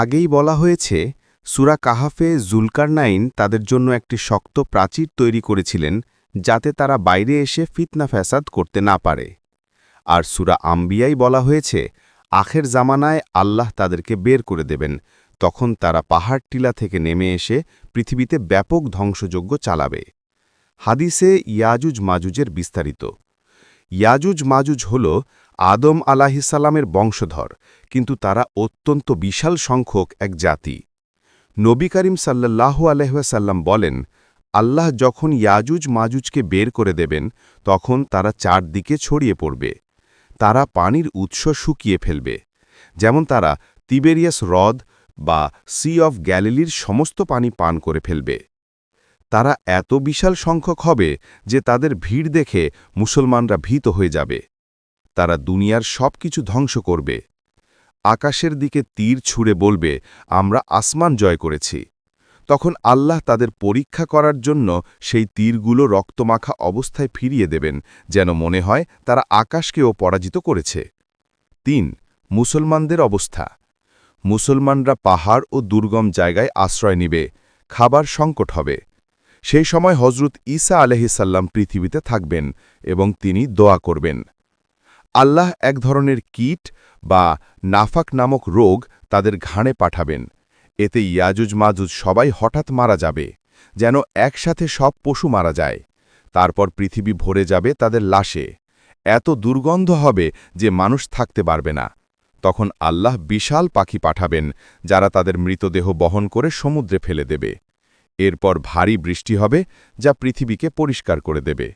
আগেই বলা হয়েছে, সুরা কাহাফে জুলকারনাইন তাদের জন্য একটি শক্ত প্রাচীর তৈরি করেছিলেন, যাতে তারা বাইরে এসে ফিতনা ফ্যাসাদ করতে না পারে। আর সুরা আম্বিয়াই বলা হয়েছে, আখের জামানায় আল্লাহ তাদেরকে বের করে দেবেন। তখন তারা পাহাড় টিলা থেকে নেমে এসে পৃথিবীতে ব্যাপক ধ্বংসযজ্ঞ চালাবে। হাদিসে ইয়াজুজ মাজুজের বিস্তারিত। ইয়াজুজ মাজুজ হল আদম আলাহিসাল্লামের বংশধর, কিন্তু তারা অত্যন্ত বিশাল সংখ্যক এক জাতি। নবী করিম সাল্লাহ আলহাসাল্লাম বলেন, আল্লাহ যখন ইয়াজুজ মাজুজকে বের করে দেবেন, তখন তারা চারদিকে ছড়িয়ে পড়বে। তারা পানির উৎস শুকিয়ে ফেলবে। যেমন তারা তিবেরিয়াস হ্রদ বা সি অফ গ্যালিলির সমস্ত পানি পান করে ফেলবে। তারা এত বিশাল সংখ্যক হবে যে তাদের ভিড় দেখে মুসলমানরা ভীত হয়ে যাবে। তারা দুনিয়ার সব কিছু ধ্বংস করবে। আকাশের দিকে তীর ছুঁড়ে বলবে, আমরা আসমান জয় করেছি। তখন আল্লাহ তাদের পরীক্ষা করার জন্য সেই তীরগুলো রক্তমাখা অবস্থায় ফিরিয়ে দেবেন, যেন মনে হয় তারা আকাশকেও পরাজিত করেছে। তিন, মুসলমানদের অবস্থা। মুসলমানরা পাহাড় ও দুর্গম জায়গায় আশ্রয় নিবে, খাবার সংকট হবে। সেই সময় হজরত ঈসা আলহিসাল্লাম পৃথিবীতে থাকবেন এবং তিনি দোয়া করবেন। আল্লাহ এক ধরনের কীট বা নাফাক নামক রোগ তাদের ঘাড়ে পাঠাবেন। এতে ইয়াজুজ মাজুজ সবাই হঠাৎ মারা যাবে, যেন একসাথে সব পশু মারা যায়। তারপর পৃথিবী ভরে যাবে তাদের লাশে। এত দুর্গন্ধ হবে যে মানুষ থাকতে পারবে না। তখন আল্লাহ বিশাল পাখি পাঠাবেন, যারা তাদের মৃতদেহ বহন করে সমুদ্রে ফেলে দেবে। এরপর ভারী বৃষ্টি হবে যা পৃথিবীকে পরিষ্কার করে দেবে।